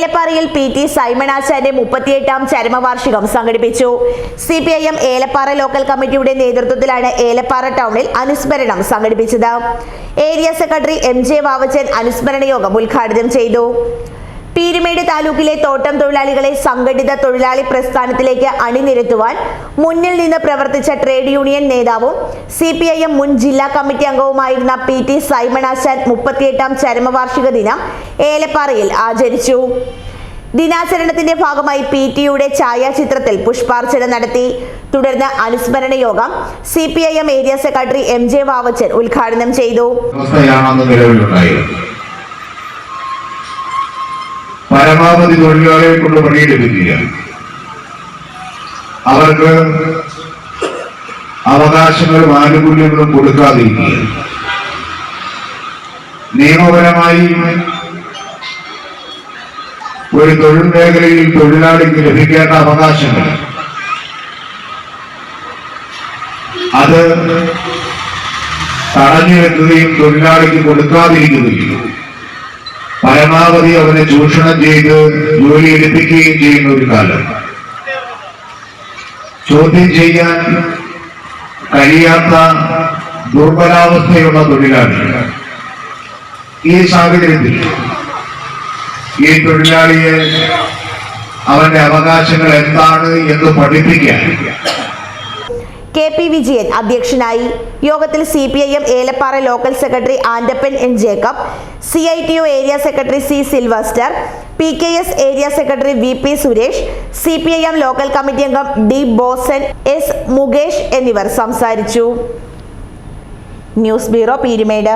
ഏലപ്പാറയിൽ P T Simon മുപ്പത്തിയെട്ടാം ചരമവാർഷികം സംഘടിപ്പിച്ചു. C P I M Elappara local കമ്മിറ്റിയുടെ നേതൃത്വത്തിലാണ് ഏലപ്പാറ ടൗണിൽ അനുസ്മരണം സംഘടിപ്പിച്ചത്. Area secretary M J Vavachan അനുസ്മരണ യോഗം ഉദ്ഘാടനം ചെയ്തു. പീരുമേട് താലൂക്കിലെ തോട്ടം തൊഴിലാളികളെ സംഘടിത തൊഴിലാളി പ്രസ്ഥാനത്തിലേക്ക് അണിനിരത്തുവാൻ മുന്നിൽ നിന്ന് പ്രവർത്തിച്ച ട്രേഡ് യൂണിയൻ നേതാവും സി പി ഐ എം മുൻ ജില്ലാ കമ്മിറ്റി അംഗവുമായിരുന്ന പി ടി സൈമൺ ആശാൻ മുപ്പത്തിയെട്ടാം ചരമവാർഷിക ദിനം ഏലപ്പാറയിൽ ആചരിച്ചു. ദിനാചരണത്തിന്റെ ഭാഗമായി പി ടിയുടെ ഛായാചിത്രത്തിൽ പുഷ്പാർച്ചന നടത്തി. തുടർന്ന് അനുസ്മരണ യോഗം C P I M area secretary M J Vavachan ഉദ്ഘാടനം ചെയ്തു. പരമാവധി തൊഴിലാളിയെ കൊണ്ട് പണിയെടുപ്പിക്കുക അവർക്ക് അവകാശങ്ങളും ആനുകൂല്യങ്ങളും കൊടുക്കാതിരിക്കുക. നിയമപരമായി ഒരു തൊഴിൽ മേഖലയിൽ തൊഴിലാളിക്ക് ലഭിക്കേണ്ട അവകാശങ്ങൾ അത് തടഞ്ഞു വെക്കുകയും തൊഴിലാളിക്ക് കൊടുക്കാതിരിക്കുകയും പരമാവധി അവനെ ചൂഷണം ചെയ്ത് ജോലി എടുപ്പിക്കുകയും ചെയ്യുന്ന ഒരു കാലം. ചോദ്യം ചെയ്യാൻ കഴിയാത്ത ദുർബലാവസ്ഥയുള്ള തൊഴിലാളി. ഈ സാഹചര്യത്തിൽ ഈ തൊഴിലാളിയെ അവന്റെ അവകാശങ്ങൾ എന്താണ് എന്ന് പഠിപ്പിക്കാൻ കെ പി വിജയൻ അധ്യക്ഷനായി. യോഗത്തിൽ C P I M Elappara local secretary Andappan N Jacob C I T O area secretary C Silvester P K S area secretary V P Suresh C P I M local committee അംഗം D Bosan S Mukesh എന്നിവർ സംസാരിച്ചു. News bureau Peermade.